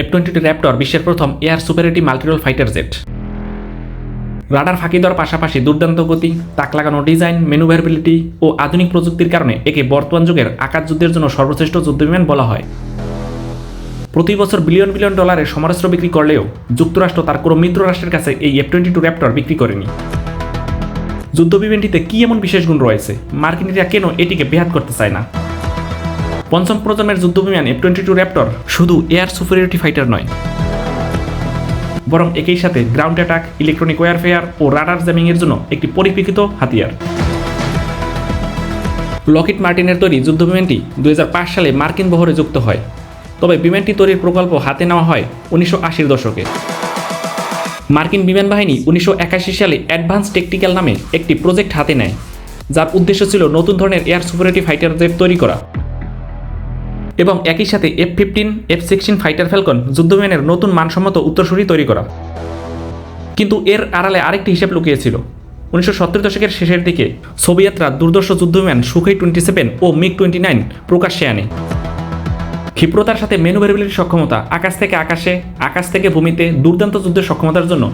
F twenty two Raptor বিশ্বের প্রথম air superiority multirole fighter jet. Radar ফাঁকি দেওয়ার পাশাপাশি দুর্দান্ত গতি, তাক লাগানো ডিজাইন, ম্যানুভারেবিলিটি ও আধুনিক প্রযুক্তির কারণে একে বর্তমান যুগের আকাশ যুদ্ধের জন্য সর্বশ্রেষ্ঠ যুদ্ধবিমান বলা হয়। প্রতি বছর বিলিয়ন বিলিয়ন ডলারের সমরাস্ত্র বিক্রি করলেও যুক্তরাষ্ট্র তার কোনো মিত্র রাষ্ট্রের কাছে এই এফ টোয়েন্টি টু র্যাপটর বিক্রি করেনি। যুদ্ধবিমানটিতে কী এমন বিশেষ গুণ রয়েছে? মার্কিনীরা কেন এটিকে বেহাত করতে চায় না? পঞ্চম প্রজন্মের যুদ্ধবিমান এফ টোয়েন্টি টু র্যাপটর শুধু এয়ার সুপারিয়রিটি ফাইটার নয়, বরং একই সাথে গ্রাউন্ড অ্যাটাক ইলেকট্রনিক ওয়ারফেয়ার ও রাডার জ্যামিংয়ের জন্য একটি পরিপ্রেক্ষিত হাতিয়ার। লকিট মার্টিনের তৈরি যুদ্ধবিমানটি দু হাজার পাঁচ সালে মার্কিন বহরে যুক্ত হয়। তবে বিমানটি তৈরির প্রকল্প হাতে নেওয়া হয় উনিশশো আশির দশকে। মার্কিন বিমান বাহিনী উনিশশো একাশি সালে অ্যাডভান্স টেকটিক্যাল নামে একটি প্রজেক্ট হাতে নেয়, যার উদ্দেশ্য ছিল নতুন ধরনের এয়ার সুপারিটি ফাইটার তৈরি করা। এবং একই সাথে F fifteen F sixteen fighter Falcon যুদ্ধবিমানের নতুন মানসম্মত উত্তরসূরি তৈরি করা। কিন্তু এর আড়ালে আরেকটি হিসেব লুকিয়েছিল। উনিশশো সত্তর দশকের শেষের দিকে সোভিয়েতরা দুর্দর্শ যুদ্ধবিমান সুখই টোয়েন্টি সেভেন ও মিগ টোয়েন্টি নাইন প্রকাশ্যে আনে। ক্ষিপ্রতার সাথে ম্যানুভারেবিলিটির সক্ষমতা আকাশ থেকে আকাশে, আকাশ থেকে ভূমিতে দুর্দান্ত যুদ্ধের সক্ষমতার জন্য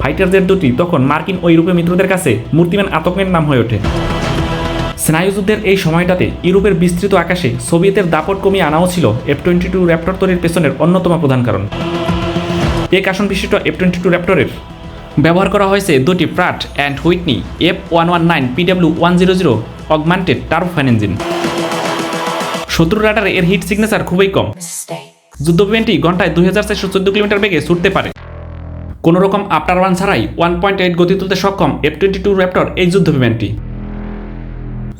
ফাইটার জেট দুটি তখন মার্কিন ও ইউরোপীয় মিত্রদের কাছে মূর্তিমান আতঙ্কের নাম হয়ে ওঠে। স্নায়ুযুদ্ধের এই সময়টাতে ইউরোপের বিস্তৃত আকাশে সোভিয়েতের দাপট কমিয়ে আনাও ছিল এফ টোয়েন্টি টু র্যাপটর তৈরির পেছনের অন্যতম প্রধান কারণ। এক আসন বিশিষ্ট এফ টোয়েন্টি টু র্যাপটরের ব্যবহার করা হয়েছে দুটি Pratt and Whitney F one one nine PW one zero zero augmented turbofan engine শত্রু রাডারে এর হিট সিগনেচার খুবই কম. যুদ্ধবিমানটি ঘন্টায় দুই হাজার চারশো চোদ্দ কিলোমিটার বেগে ছুটতে পারে। কোনো রকম আফটার ওয়ান ছাড়াই ওয়ান পয়েন্ট এইট গতি তুলতে সক্ষম এফ টোয়েন্টি টু র্যাপটর এই যুদ্ধবিমানটি।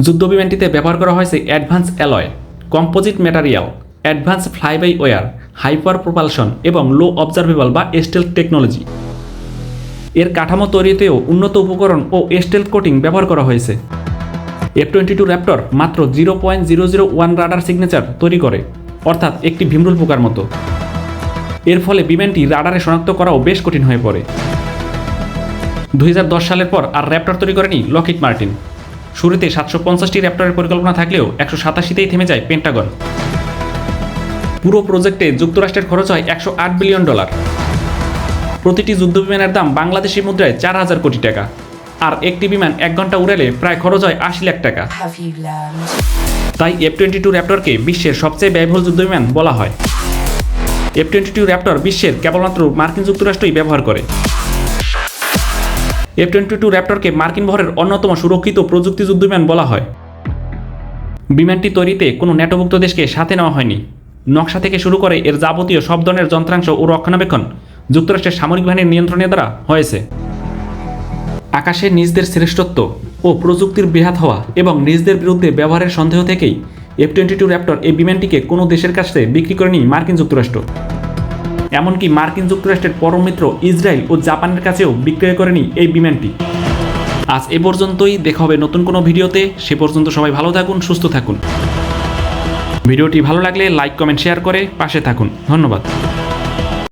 যুদ্ধবিমানটিতে ব্যবহার করা হয়েছে advanced alloy, composite material, advanced fly by wire hyper propulsion এবং লো অবজারভেবল বা এস্টেল টেকনোলজি। এর কাঠামো তৈরিতেও উন্নত উপকরণ ও এস্টেল কোটিং ব্যবহার করা হয়েছে। এফ টোয়েন্টি টু র্যাপটর মাত্র zero point zero zero one radar signature তৈরি করে, অর্থাৎ একটি ভিমরুল পোকার মতো। এর ফলে বিমানটি রাডারে শনাক্ত করাও বেশ কঠিন হয়ে পড়ে। দু হাজার দশ সালের পর আর র্যাপটর তৈরি করেনি লকিট মার্টিন। শুরুতে সাতশো পঞ্চাশটি র্যাপটরের পরিকল্পনা থাকলেও একশো সাতাশিতেই থেমে যায় পেন্টাগন। পুরো প্রজেক্টে যুক্তরাষ্ট্রের খরচ হয় একশো আট বিলিয়ন ডলার। প্রতিটি যুদ্ধবিমানের দাম বাংলাদেশি মুদ্রায় চার হাজার কোটি টাকা। আর একটি বিমান এক ঘণ্টা উড়ালে প্রায় খরচ হয় আশি লাখ টাকা? তাই এফ টোয়েন্টি টু র্যাপটরকে বিশ্বের সবচেয়ে ব্যয়বহুল যুদ্ধবিমান বলা হয়। এফ টোয়েন্টি টু র্যাপটর বিশ্বের কেবলমাত্র মার্কিন যুক্তরাষ্ট্রই ব্যবহার করে। এফ টোয়েন্টি টু র্যাপটরকে মার্কিন বহরের অন্যতম সুরক্ষিত প্রযুক্তি যুদ্ধবিমান বলা হয়। বিমানটি তৈরিতে কোনো ন্যাটোভুক্ত দেশকে সাথে নেওয়া হয়নি। নকশা থেকে শুরু করে এর যাবতীয় সব ধরনের যন্ত্রাংশ ও রক্ষণাবেক্ষণ যুক্তরাষ্ট্রের সামরিক বাহিনীর নিয়ন্ত্রণের দ্বারা হয়েছে। আকাশে নিজদের শ্রেষ্ঠত্ব ও প্রযুক্তির বৃহাত হওয়া এবং নিজদের বিরুদ্ধে ব্যবহারের সন্দেহ থেকেই এফ টোয়েন্টি টু র্যাপটর এই বিমানটিকে কোনো দেশের কাছে বিক্রি করেনি মার্কিন যুক্তরাষ্ট্র। এমনকি মার্কিন যুক্তরাষ্ট্রের পরমিত্র ইসরায়েল ও জাপানের কাছেও বিক্রয় করেনি এই বিমানটি। আজ এ পর্যন্তই, দেখা হবে নতুন কোনো ভিডিওতে। সে পর্যন্ত সবাই ভালো থাকুন, সুস্থ থাকুন। ভিডিওটি ভালো লাগলে লাইক, কমেন্ট, শেয়ার করে পাশে থাকুন। ধন্যবাদ।